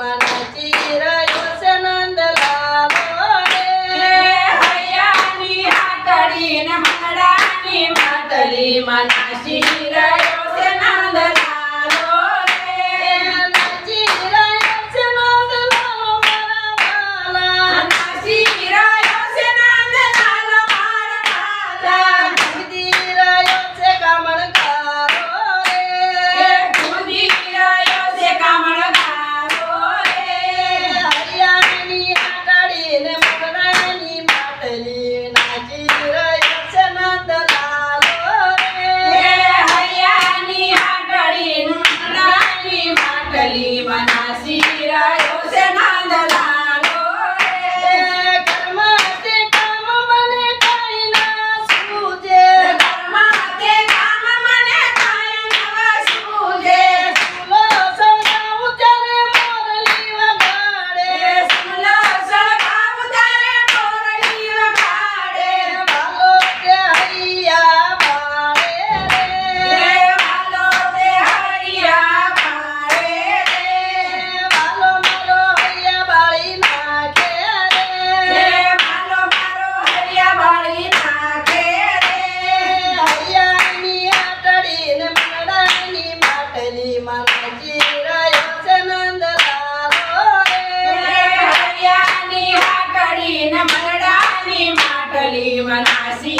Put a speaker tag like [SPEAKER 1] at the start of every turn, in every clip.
[SPEAKER 1] मनाची रायूस नंदला
[SPEAKER 2] हाताडी मांडली मनाशी राय when I see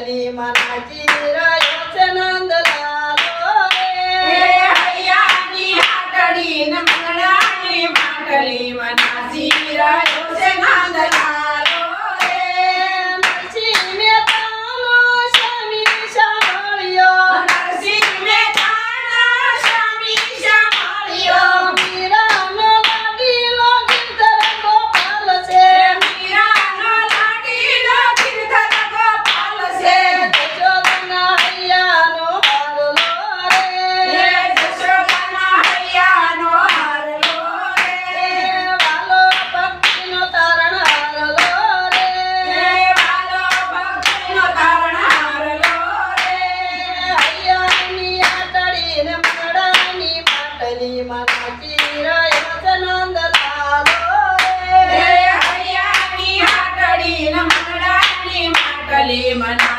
[SPEAKER 1] ગલી માનાજી રહ્યો છે નંદલાલો. રે
[SPEAKER 2] હૈયાની હાટડી નંગણાની માટલી મનાજી રહ્યો છે નંદલાલો. alemán.